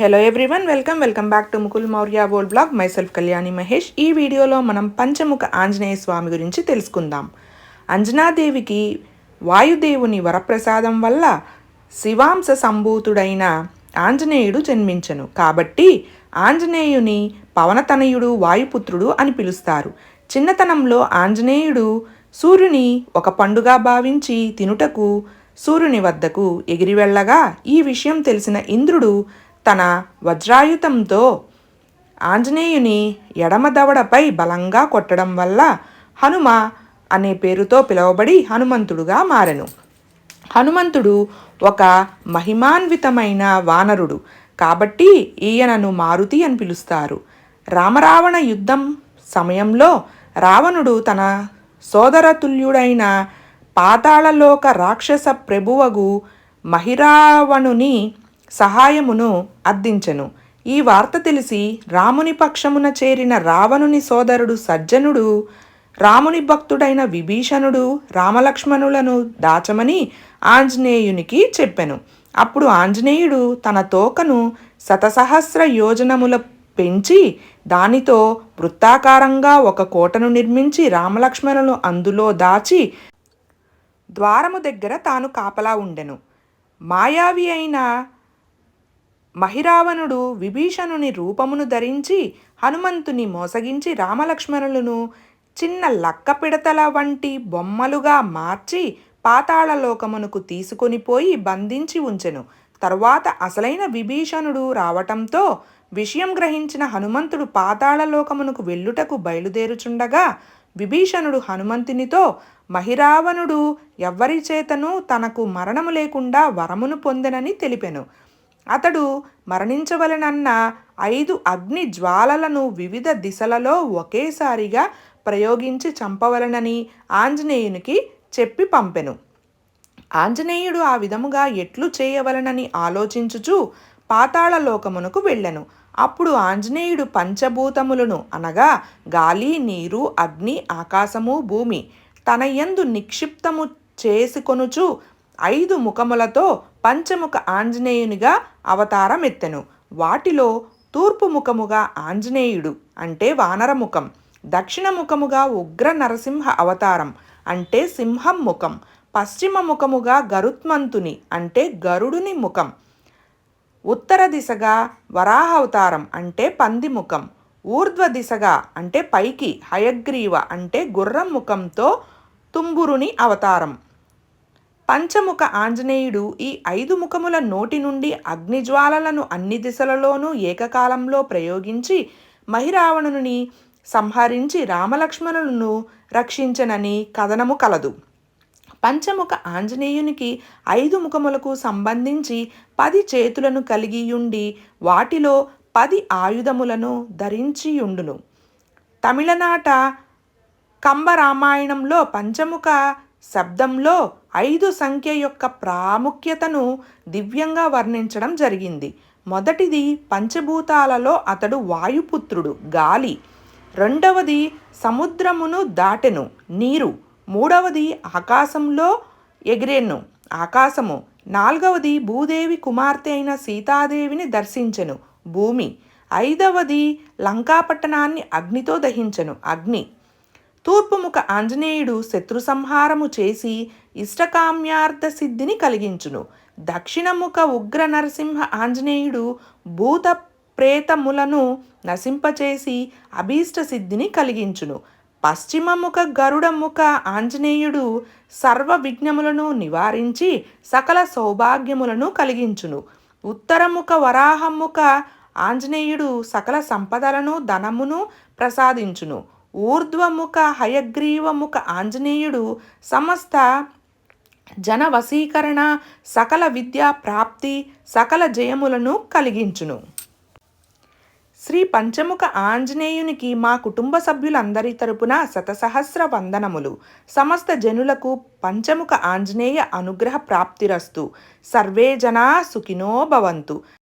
Hello everyone welcome welcome back to Mukul Maurya world vlog myself Kalyani Mahesh ఈ వీడియోలో మనం పంచముఖ ఆంజనేయ స్వామి గురించి తెలుసుకుందాం. అంజనాదేవికి వాయుదేవుని వరప్రసాదం వల్ల శివాంశ సంభూతుడైన ఆంజనేయుడు జన్మించను. కాబట్టి ఆంజనేయుని పవనతనయుడు వాయుపుత్రుడు అని పిలుస్తారు. చిన్నతనంలో ఆంజనేయుడు సూర్యుని ఒక పండుగ భావించి తినుటకు సూర్యుని వద్దకు ఎగిరి వెళ్ళగా ఈ విషయం తెలిసిన ఇంద్రుడు తన వజ్రాయుధంతో ఆంజనేయుని ఎడమ దవడపై బలంగా కొట్టడం వల్ల హనుమ అనే పేరుతో పిలువబడి హనుమంతుడుగా మారెను. హనుమంతుడు ఒక మహిమాన్వితమైన వానరుడు. కాబట్టి ఈయనను మారుతి అని పిలుస్తారు. రామరావణ యుద్ధం సమయంలో రావణుడు తన సోదరతుల్యుడైన పాతాళలోక రాక్షస ప్రభువగు మహిరావణుని సహాయమును అర్థించెను. ఈ వార్త తెలిసి రాముని పక్షమున చేరిన రావణుని సోదరుడు సజ్జనుడు రాముని భక్తుడైన విభీషణుడు రామలక్ష్మణులను దాచమని ఆంజనేయునికి చెప్పెను. అప్పుడు ఆంజనేయుడు తన తోకను శతసహస్ర యోజనముల పెంచి దానితో వృత్తాకారంగా ఒక కోటను నిర్మించి రామలక్ష్మణులు అందులో దాచి ద్వారము దగ్గర తాను కాపలా ఉండెను. మాయావి అయిన మహిరావణుడు విభీషణుని రూపమును ధరించి హనుమంతుని మోసగించి రామలక్ష్మణులను చిన్న లక్కపిడతల వంటి బొమ్మలుగా మార్చి పాతాళలోకమునకు తీసుకొని పోయి బంధించి ఉంచెను. తరువాత అసలైన విభీషణుడు రావటంతో విషయం గ్రహించిన హనుమంతుడు పాతాళలోకమునకు వెళ్ళుటకు బయలుదేరుచుండగా విభీషణుడు హనుమంతునితో మహిరావణుడు ఎవ్వరి చేతను తనకు మరణము లేకుండా వరమును పొందెనని తెలిపెను. అతడు మరణించవలనన్న ఐదు అగ్ని జ్వాలలను వివిధ దిశలలో ఒకేసారిగా ప్రయోగించి చంపవలనని ఆంజనేయునికి చెప్పి పంపెను. ఆంజనేయుడు ఆ విధముగా ఎట్లు చేయవలనని ఆలోచించుచు పాతాళలోకమునకు వెళ్ళెను. అప్పుడు ఆంజనేయుడు పంచభూతములను అనగా గాలి నీరు అగ్ని ఆకాశము భూమి తన యందు నిక్షిప్తము చేసుకొనుచు ఐదు ముఖములతో పంచముఖ ఆంజనేయునిగా అవతారం ఎత్తెను వాటిలో తూర్పు ముఖముగా ఆంజనేయుడు అంటే వానరముఖం దక్షిణ ముఖముగా ఉగ్ర నరసింహ అవతారం అంటే సింహం ముఖం పశ్చిమ ముఖముగా గరుత్మంతుని అంటే గరుడుని ముఖం ఉత్తర దిశగా వరాహ అవతారం అంటే పంది ముఖం ఊర్ధ్వ దిశగా అంటే పైకి హయగ్రీవ అంటే గుర్రం ముఖంతో తుంబురుని అవతారం. పంచముఖ ఆంజనేయుడు ఈ ఐదు ముఖముల నోటి నుండి అగ్నిజ్వాలలను అన్ని దిశలలోనూ ఏకకాలంలో ప్రయోగించి మహిరావణుని సంహరించి రామలక్ష్మణులను రక్షించనని కథనము కలదు. పంచముఖ ఆంజనేయునికి ఐదు ముఖములకు సంబంధించి పది చేతులను కలిగియుండి వాటిలో పది ఆయుధములను ధరించియుండును. తమిళనాట కంబరామాయణంలో పంచముఖ శబ్దంలో ఐదు సంఖ్య యొక్క ప్రాముఖ్యతను దివ్యంగా వర్ణించడం జరిగింది. మొదటిది పంచభూతాలలో అతడు వాయుపుత్రుడు గాలి. రెండవది సముద్రమును దాటెను నీరు. మూడవది ఆకాశంలో ఎగిరెను ఆకాశము. నాలుగవది భూదేవి కుమార్తె అయిన సీతాదేవిని దర్శించెను భూమి. ఐదవది లంకాపట్టణాన్ని అగ్నితో దహించెను అగ్ని. తూర్పుముఖ ఆంజనేయుడు శత్రు సంహారము చేసి ఇష్టకామ్యార్థ సిద్ధిని కలిగించును. దక్షిణముఖ ఉగ్ర నరసింహ ఆంజనేయుడు భూత ప్రేతములను నశింపచేసి అభీష్ట సిద్ధిని కలిగించును. పశ్చిమముఖ గరుడముఖ ఆంజనేయుడు సర్వ విఘ్నములను నివారించి సకల సౌభాగ్యములను కలిగించును. ఉత్తరముఖ వరాహముఖ ఆంజనేయుడు సకల సంపదలను ధనమును ప్రసాదించును. ఊర్ధ్వముఖ హయగ్రీవముఖ ఆంజనేయుడు సమస్త జన వశీకరణ సకల విద్యా ప్రాప్తి సకల జయములను కలిగించును. శ్రీ పంచముఖ ఆంజనేయునికి మా కుటుంబ సభ్యులందరి తరపున శతసహస్ర వందనములు. సమస్త జనులకు పంచముఖ ఆంజనేయ అనుగ్రహ ప్రాప్తిరస్తు. సర్వే జనా సుఖినో భవంతు.